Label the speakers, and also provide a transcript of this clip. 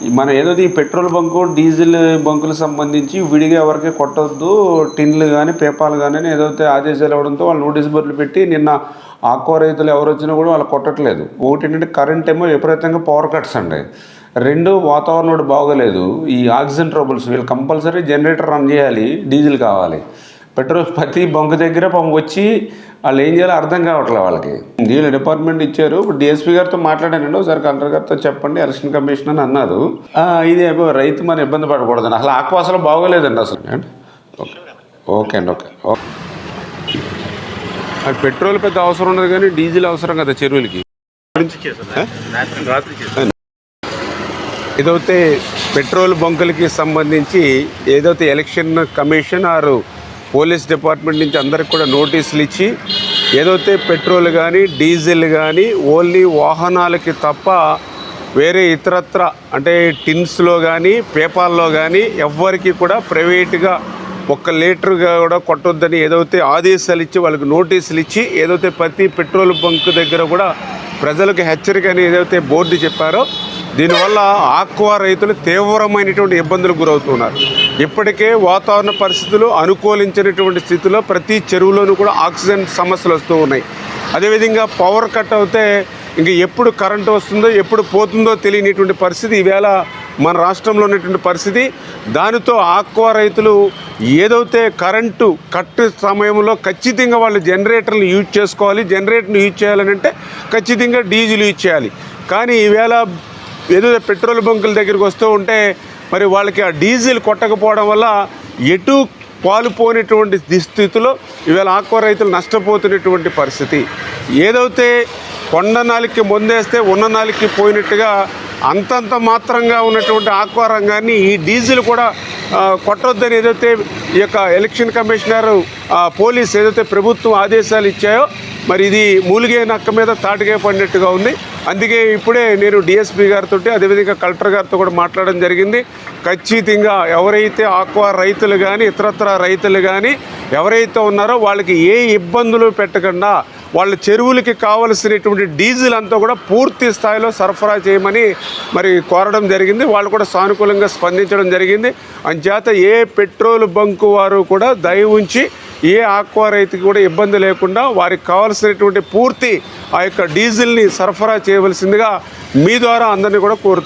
Speaker 1: మన ఏదో ఈ పెట్రోల్ బంకు డీజిల్ బంకులకు సంబంధించి విడిగా ఎవరికి కొట్టొద్దు. టిన్లు కానీ పేపాలు కానీ ఏదైతే ఆదేశాలు ఇవ్వడంతో వాళ్ళు నోటీస్ బోర్డులు పెట్టి నిన్న ఆక్వా రైతులు ఎవరు వచ్చినా కూడా వాళ్ళు కొట్టట్లేదు. ఒకటి ఏంటంటే కరెంట్ ఏమో విపరీతంగా పవర్ కట్స్ అండి. రెండు వాతావరణం కూడా బాగోలేదు. ఈ ఆక్సిజన్ ట్రబుల్స్ వీళ్ళు కంపల్సరీ జనరేటర్ రన్ చేయాలి. డీజిల్ కావాలి. పెట్రోల్ ప్రతి బంక్ దగ్గర పాపం వచ్చి వాళ్ళు ఏం చేయాలో అర్థం కావట్లేదు వాళ్ళకి. వీళ్ళ డిపార్ట్మెంట్ ఇచ్చారు. ఇప్పుడు డిఎస్పీ గారితో మాట్లాడానండి. ఒకసారి కలెక్టర్ గారితో చెప్పండి. ఎలక్షన్ కమిషన్ అని అన్నారు. ఇది రైతు మన ఇబ్బంది పడకూడదండి అసలు ఆక్వా అసలు బాగోలేదండి అసలు. ఓకే. అండి. ఓకే. ఓకే అది పెట్రోల్ పెద్ద అవసరం ఉండదు కానీ డీజిల్ అవసరం కదా చెరువులకి. ఏదైతే పెట్రోల్ బంకులకి సంబంధించి ఏదైతే ఎలక్షన్ కమిషన్ ఆరు పోలీస్ డిపార్ట్మెంట్ నుంచి అందరికి కూడా నోటీసులు ఇచ్చి ఏదైతే పెట్రోల్ కానీ డీజిల్ కానీ ఓన్లీ వాహనాలకి తప్ప వేరే ఇతరత్ర అంటే టిన్స్లో కానీ పేపాల్లో కానీ ఎవ్వరికి కూడా ప్రైవేట్గా ఒక్క లీటర్గా కూడా కొట్టొద్దని ఏదైతే ఆదేశాలు ఇచ్చి వాళ్ళకి నోటీసులు ఇచ్చి ఏదైతే ప్రతి పెట్రోల్ బంక్ దగ్గర కూడా ప్రజలకు హెచ్చరిక అని ఏదైతే బోర్డు చెప్పారో దీనివల్ల ఆక్వా రైతులు తీవ్రమైనటువంటి ఇబ్బందులు గురవుతున్నారు. ఇప్పటికే వాతావరణ పరిస్థితులు అనుకూలించినటువంటి స్థితిలో ప్రతి చెరువులోనూ కూడా ఆక్సిజన్ సమస్యలు వస్తూ ఉన్నాయి. అదేవిధంగా పవర్ కట్ అవుతే ఇంక ఎప్పుడు కరెంటు వస్తుందో ఎప్పుడు పోతుందో తెలియనిటువంటి పరిస్థితి ఈవేళ మన రాష్ట్రంలో ఉన్నటువంటి పరిస్థితి. దానితో ఆక్వా రైతులు ఏదైతే కరెంటు కట్ సమయంలో ఖచ్చితంగా వాళ్ళు జనరేటర్లు యూజ్ చేసుకోవాలి జనరేటర్ని యూజ్ చేయాలని అంటే ఖచ్చితంగా డీజిల్ యూజ్ చేయాలి. కానీ ఈవేళ ఏదో పెట్రోల్ బంకుల దగ్గరికి వస్తూ ఉంటే మరి వాళ్ళకి ఆ డీజిల్ కొట్టకపోవడం వల్ల ఎటు పాలుపోయినటువంటి స్థితిలో ఇవాళ ఆక్వా రైతులు నష్టపోతున్నటువంటి పరిస్థితి. ఏదైతే కొండ నాలికి ముందేస్తే ఉన్న నాలికి పోయినట్టుగా అంతంత మాత్రంగా ఉన్నటువంటి ఆక్వా రంగాన్ని ఈ డీజిల్ కూడా కొట్టొద్దని ఏదైతే ఈ యొక్క ఎలక్షన్ కమిషనర్ ఆ, పోలీస్ ఏదైతే ప్రభుత్వం ఆదేశాలు ఇచ్చాయో మరి ఇది మూలిగే నక్క మీద తాటిగా పడినట్టుగా ఉంది. అందుకే ఇప్పుడే నేను డిఎస్పీ గారితో అదేవిధంగా కలెక్టర్ గారితో కూడా మాట్లాడడం జరిగింది. ఖచ్చితంగా ఎవరైతే ఆక్వా రైతులు కానీ ఇతరత్ర రైతులు కానీ ఎవరైతే ఉన్నారో వాళ్ళకి ఏ ఇబ్బందులు పెట్టకుండా వాళ్ళ చెరువులకి కావలసినటువంటి డీజిల్ అంతా కూడా పూర్తి స్థాయిలో సరఫరా చేయమని మరి కోరడం జరిగింది. వాళ్ళు కూడా సానుకూలంగా స్పందించడం జరిగింది. అంచేత ఏ పెట్రోల్ బంకు వారు కూడా దయ ఉంచి ఏ ఆక్వా రైతుకి కూడా ఇబ్బంది లేకుండా వారికి కావాల్సినటువంటి పూర్తి ఆ యొక్క డీజిల్ని సరఫరా చేయవలసిందిగా మీ ద్వారా అందరినీ కూడా కోరుతున్నాను